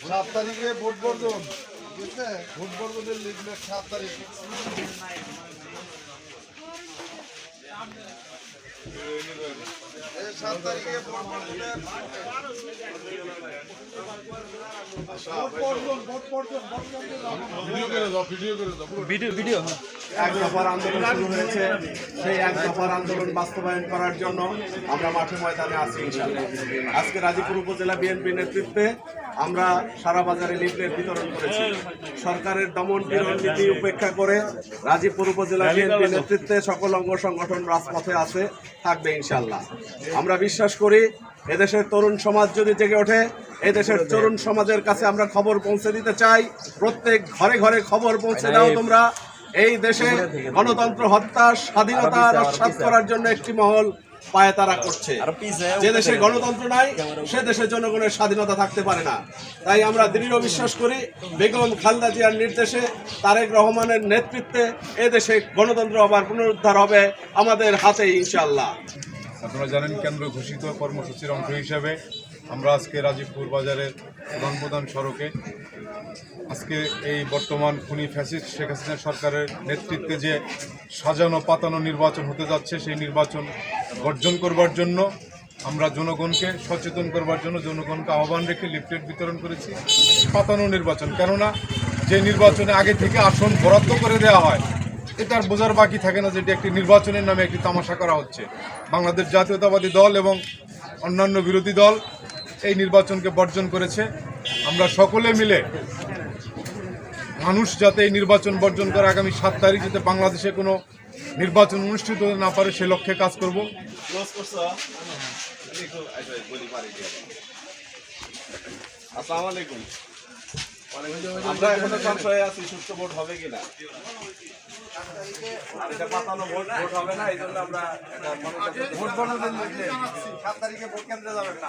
সাত তারিখে ভোট বর্জন বুঝলে? ভোট বর্জনের লিখলে সাত তারিখ। এই সাত তারিখে বর্জন এক দফার আন্দোলন শুরু হয়েছে। সেই এক দফার আন্দোলন বাস্তবায়ন করার জন্য আমরা মাঠে ময়দানে আছি ইনশাআল্লাহ। আজকে রাজীপুর উপজেলা বিএনপি নেতৃত্বে আমরা সারা বাজারে লিফলেট বিতরণ করেছি। সরকারের দমন পীড়ন নীতি উপেক্ষা করে রাজীপুর উপজেলা বিএনপি নেতৃত্বে সকল অঙ্গ সংগঠন রাজপথে আছে থাকবে ইনশাল্লাহ আমরা বিশ্বাস করি এদেশের তরুণ সমাজ যদি জেগে ওঠে এদেশের তরুণ সমাজের কাছে আমরা খবর পৌঁছে দিতে চাই। প্রত্যেক ঘরে ঘরে খবর পৌঁছে দাও তোমরা। এই দেশে গণতন্ত্র হত্যা স্বাধীনতা নস্বাত করার জন্য একটি মহল পায়তারা করছে। যে দেশে গণতন্ত্র নাই সে দেশের জনগণের স্বাধীনতা থাকতে পারে না। তাই আমরা দৃঢ় বিশ্বাস করি বেগম খালেদা জিয়ার নির্দেশে তারেক রহমানের নেতৃত্বে এ দেশে গণতন্ত্র আবার পুনরুদ্ধার হবে আমাদের হাতে ইনশাল্লাহ আপনারা জানেন কেন্দ্র ঘোষিত কর্মসূচির অংশ হিসাবে আমরা আজকে রাজীবপুর বাজারের প্রধান প্রধান সড়কে আজকে এই বর্তমান খুনি ফ্যাসিস্ট শেখ হাসিনা সরকারের নেতৃত্বে যে সাজানো পাতানো নির্বাচন হতে যাচ্ছে, সেই নির্বাচন বর্জন করবার জন্য আমরা জনগণকে সচেতন করবার জন্য জনগণকে আহ্বান রেখে লিফলেট বিতরণ করেছি, পাতানো নির্বাচন। কেননা যে নির্বাচনে আগে থেকে আসন বরাদ্দ করে দেওয়া হয়, এটা আর বোঝার বাকি থাকে না যে এটি একটি নির্বাচনের নামে একটি তামাশা করা হচ্ছে। বাংলাদেশ জাতীয়তাবাদী দল এবং অন্যান্য বিরোধী দল এই নির্বাচনকে বর্জন করেছে। আমরা সকলে মিলে মানুষ যাতে এই নির্বাচন বর্জন করে আগামী সাত তারিখ যাতে বাংলাদেশে কোনো নির্বাচন অনুষ্ঠিত হতে না পারে সে লক্ষ্যে কাজ করব। আসসালামু আলাইকুম আমরা এখনও সংশয়ে আছি সুস্থ ভোট হবে কিনা। এটা পাতানো ভোট ভোট হবে না এই জন্য আমরা ভোট বর্জনের লিখলে সাত তারিখে ভোট কেন্দ্রে যাবেন না।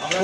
আমরা